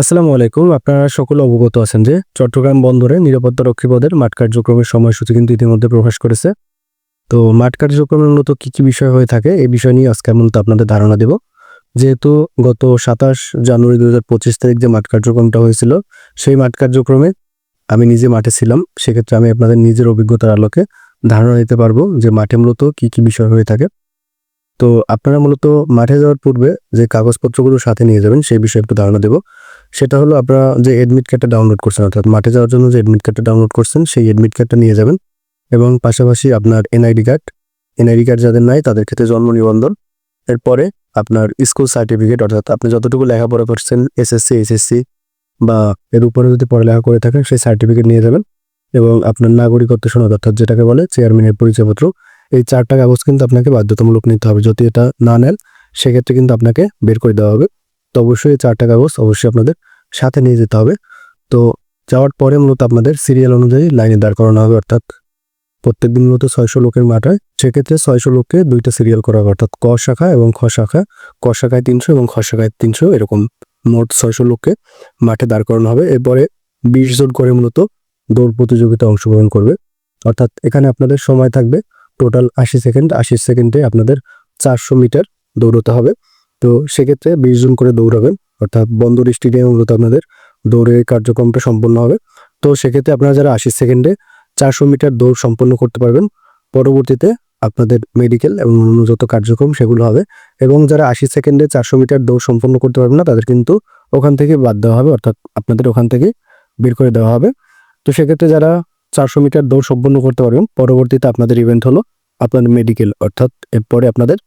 আসসালামু আলাইকুম। আপনারা সকলে অবগত আছেন যে চট্টগ্রাম বন্দরে নিরাপত্তা রক্ষী পদের মাঠ কার্যক্রমের সময়সূচি কিন্তু ইতিমধ্যে প্রকাশ করেছে। তো মাঠ কার্যক্রমের মূলত কী কী বিষয় হয়ে থাকে এই বিষয় নিয়ে আজকে মূলত আপনাদের ধারণা দেব। যেহেতু গত সাতাশ জানুয়ারি দু হাজার পঁচিশ তারিখ যে মাঠ কার্যক্রমটা হয়েছিল, সেই মাঠ কার্যক্রমে আমি নিজে মাঠে ছিলাম। সেক্ষেত্রে আমি আপনাদের নিজের অভিজ্ঞতার আলোকে ধারণা দিতে পারব যে মাঠে মূলত কি কি বিষয় হয়ে থাকে। তো আপনারা মূলত মাঠে যাওয়ার পূর্বে যে কাগজপত্রগুলো সাথে নিয়ে যাবেন সেই বিষয়ে একটু ধারণা দেবো। সেটা হলো আপনারা যে এডমিট কার্ডটা ডাউনলোড করছেন, অর্থাৎ মাঠে যাওয়ার জন্য যে এডমিট কার্ডটা ডাউনলোড করছেন, সেই এডমিট কার্ডটা নিয়ে যাবেন। এবং পাশাপাশি আপনার এনআইডি কার্ড এনআইডি কার্ড যাদের নাই তাদের ক্ষেত্রে জন্ম নিবন্ধন। এরপরে আপনার স্কুল সার্টিফিকেট অর্থাৎ আপনি যতটুকু লেখাপড়া করছেন এসএসসি এসএসসি বা এর উপরে যদি পড়ালেখা করে থাকেন, সেই সার্টিফিকেট নিয়ে যাবেন। এবং আপনার নাগরিকত্ব সনদ, অর্থাৎ যেটাকে বলে চেয়ারম্যানের পরিচয়পত্র, এই চারটা কাগজ কিন্তু আপনাকে বাধ্যতামূলক নিতে হবে। যদি এটা না নেন, সেক্ষেত্রে কিন্তু আপনাকে বের করে দেওয়া হবে। তো অবশ্যই চারটা কাগজ অবশ্যই আপনাদের সাথে নিয়ে যেতে হবে। তো যাওয়ার পরে মূলত আপনাদের সিরিয়াল অনুযায়ী লাইনে দাঁড় করানো হবে অর্থাৎ প্রত্যেকদিন মূলত ছয়শো লোকের মাঠ হয়। সেক্ষেত্রে ছয়শো লোককে দুইটা সিরিয়াল করা হবে অর্থাৎ ক শাখা এবং খ শাখা। ক শাখায় তিনশো এবং খ শাখায় তিনশো এরকম মোট ছয়শো লোককে মাঠে দাঁড় করানো হবে। এরপরে বিশ জন করে মূলত দৌড় প্রতিযোগিতা অংশগ্রহণ করবে। অর্থাৎ এখানে আপনাদের সময় থাকবে। টোটাল আশি সেকেন্ড আশি সেকেন্ডে আপনাদের চারশো মিটার দৌড়তে হবে। তো সেক্ষেত্রে বিশ জন করে দৌড়াবেন, অর্থাৎ বন্দর স্টেডিয়ামে মূলত আপনাদের দৌড়ের কার্যক্রমটা সম্পন্ন হবে। তো সেক্ষেত্রে আপনারা যারা আশি সেকেন্ডে চারশো মিটার দৌড় সম্পন্ন করতে পারবেন, পরবর্তীতে আপনাদের মেডিকেল এবং অন্য যত কার্যক্রম সেগুলো হবে এবং যারা আশি সেকেন্ডে চারশো মিটার দৌড় সম্পন্ন করতে পারবেন না, তাদের কিন্তু ওখান থেকে বাদ দেওয়া হবে, অর্থাৎ আপনাদের ওখান থেকে বের করে দেওয়া হবে। তো সেক্ষেত্রে যারা চারশো মিটার দৌড় সম্পন্ন করতে পারবেন, পরবর্তীতে আপনাদের ইভেন্ট হলো আপনাদের মেডিকেল অর্থাৎ এরপরে আপনাদের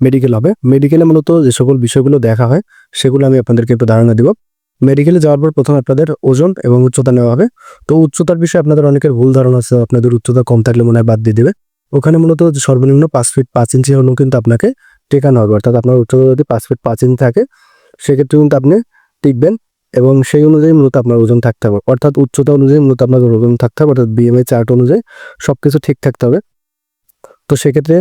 মেডিকেল হবে। মেডিকেলে মূলত যে সকল বিষয়গুলো দেখা হয়, সেগুলো আমি আপনাদেরকে একটু ধারণা দিব। মেডিকেলে যাওয়ার পর প্রথমে আপনাদের ওজন এবং উচ্চতা নেওয়া হবে। তো উচ্চতার বিষয়ে আপনাদের অনেকের ভুল ধারণা আছে, আপনাদের উচ্চতা কম থাকলে মনে হয় বাদ দিয়ে দেবে। ওখানে মূলত সর্বনিম্ন পাঁচ ফিট পাঁচ ইঞ্চি হলেও কিন্তু আপনাকে টেকানো হবে। অর্থাৎ আপনার উচ্চতা যদি পাঁচ ফিট পাঁচ ইঞ্চি থাকে, সেক্ষেত্রে কিন্তু আপনি টিকবেন এবং সেই অনুযায়ী মূলত আপনার ওজন থাকতে হবে। অর্থাৎ উচ্চতা অনুযায়ী মূলত আপনার ওজন থাকতে হবে। অর্থাৎ বিএমআই চার্ট অনুযায়ী সব কিছু ঠিক থাকতে হবে। তো সেক্ষেত্রে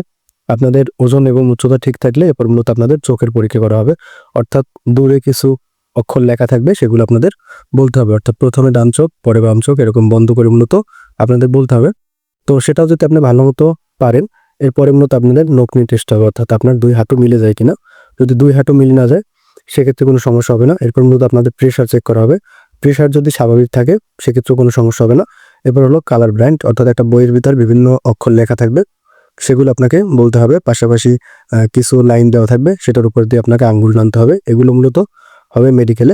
আপনাদের ওজন এবং উচ্চতা ঠিক থাকলে এরপর মূলত আপনাদের চোখের পরীক্ষা করা হবে। অর্থাৎ দূরে কিছু অক্ষর লেখা থাকবে, সেগুলো আপনাদের বলতে হবে। অর্থাৎ প্রথমে ডান চোখ, পরে বাম চোখ, এরকম বন্ধ করে মূলত আপনাদের বলতে হবে। তো সেটাও যদি আপনি ভালো মতো পারেন, এরপরে মূলত আপনাদের নকনি টেস্ট হবে। অর্থাৎ আপনার দুই হাঁটু মিলে যায় কিনা। যদি দুই হাঁটু মিলে না যায়, সেক্ষেত্রে কোনো সমস্যা হবে না। এরপর মূলত আপনাদের প্রেশার চেক করা হবে। প্রেশার যদি স্বাভাবিক থাকে সেক্ষেত্রে কোনো সমস্যা হবে না। এরপর হলো কালার ব্র্যান্ড অর্থাৎ একটা বইয়ের ভিতর বিভিন্ন অক্ষর লেখা থাকবে। সেগুলো আপনাকে বলতে হবে। পাশাপাশি কিছু লাইন দেওয়া থাকবে, সেটার উপর দিয়ে আপনাকে আঙ্গুল টানতে হবে। এগুলো মূলত হবে মেডিকেলে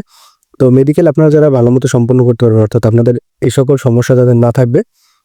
তো মেডিকেল আপনারা যারা ভালো মতো সম্পন্ন করতে পারবেন, অর্থাৎ আপনাদের এই সকল সমস্যা যাদের না থাকবে,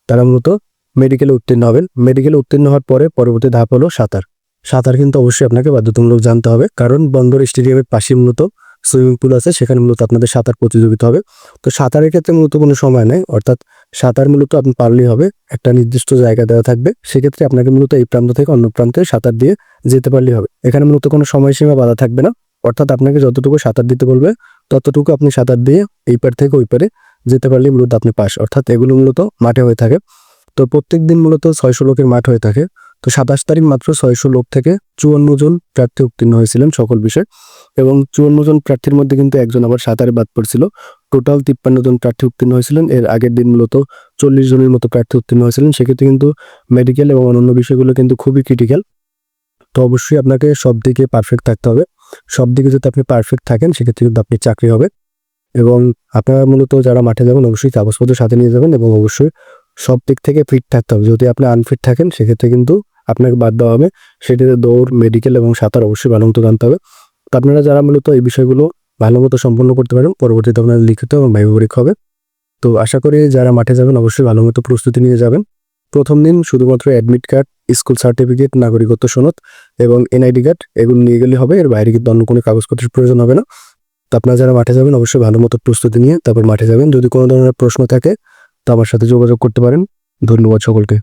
তারা মূলত মেডিকেলে উত্তীর্ণ হবেন। মেডিকেলে উত্তীর্ণ হওয়ার পরে পরবর্তী ধাপ হলো সাঁতার। সাঁতার কিন্তু অবশ্যই আপনাকে বাধ্যতামূলক জানতে হবে। কারণ বন্দর স্টেডিয়ামের পাশে মূলত সুইমিং পুল আছে, সেখানে মূলত আপনাদের সাঁতার প্রতিযোগিতা হবে। তো সাঁতারের ক্ষেত্রে মূলত কোনো সময় নেই, অর্থাৎ সাঁতার মূলত আপনি পারলেই হবে, একটা নির্দিষ্ট জায়গা দেওয়া থাকবে। সেক্ষেত্রে আপনাকে মূলত এই প্রান্ত থেকে অন্য প্রান্তে সাঁতার দিয়ে যেতে পারলেই হবে। এখানে মূলত কোনো সময়সীমা বাধা থাকবে না। অর্থাৎ আপনাকে যতটুকু সাঁতার দিতে বলবে, ততটুকু আপনি সাঁতার দিয়ে এই পার থেকে ওই পারে যেতে পারলেই মূলত আপনি পাস। অর্থাৎ এগুলো মূলত মাঠে হয়ে থাকে। তো প্রত্যেক দিন মূলত ছয়শো লোকের মাঠ হয়ে থাকে। তো সাতাশ তারিখ মাত্র ছয়শো লোক থেকে চুয়ান্ন জন প্রার্থী উত্তীর্ণ হয়েছিলেন সকল বিষয়। এবং চুয়ান্ন জন প্রার্থীর মধ্যে কিন্তু একজন আবার সাঁতারে বাদ পড়ছিল। টোটাল তিপ্পান্ন জন প্রার্থী উত্তীর্ণ হয়েছিলেন। এর আগের দিন মূলত চল্লিশ জনের মতো প্রার্থী উত্তীর্ণ হয়েছিলেন। সেক্ষেত্রে কিন্তু মেডিকেল এবং অন্যান্য বিষয়গুলো কিন্তু খুবই ক্রিটিক্যাল তো অবশ্যই আপনাকে সব দিকে পারফেক্ট থাকতে হবে। সব দিকে যদি আপনি পারফেক্ট থাকেন, সেক্ষেত্রে কিন্তু আপনি চাকরি হবে। এবং আপনারা মূলত যারা মাঠে যাবেন, অবশ্যই কাগজপত্র সাথে নিয়ে যাবেন এবং অবশ্যই সব দিক থেকে ফিট থাকতে হবে। যদি আপনি আনফিট থাকেন, সেক্ষেত্রে কিন্তু আপনাকে বাদ দেওয়া হবে। সেটিতে দৌড় মেডিকেল এবং সাঁতার অবশ্যই মতো জানতে হবে তো আপনারা যারা মূলত এই বিষয়গুলো ভালো মতো সম্পন্ন করতে পারেন, পরবর্তীতে আপনার লিখিত এবং ভাইব পরীক্ষা হবে। তো আশা করি যারা মাঠে যাবেন অবশ্যই ভালো মতো প্রস্তুতি নিয়ে যাবেন। প্রথম দিন শুধুমাত্র অ্যাডমিট কার্ড স্কুল সার্টিফিকেট নাগরিকত্ব সনদ এবং এনআইডি কার্ড এগুলো নিয়ে গেলে হবে। এর বাইরে কিন্তু অন্য কোনো কাগজপত্রের প্রয়োজন হবে না। তো আপনারা যারা মাঠে যাবেন অবশ্যই ভালো মতো প্রস্তুতি নিয়ে তারপর মাঠে যাবেন। যদি কোনো ধরনের প্রশ্ন থাকে তো আমার সাথে যোগাযোগ করতে পারেন। ধন্যবাদ সকলকে।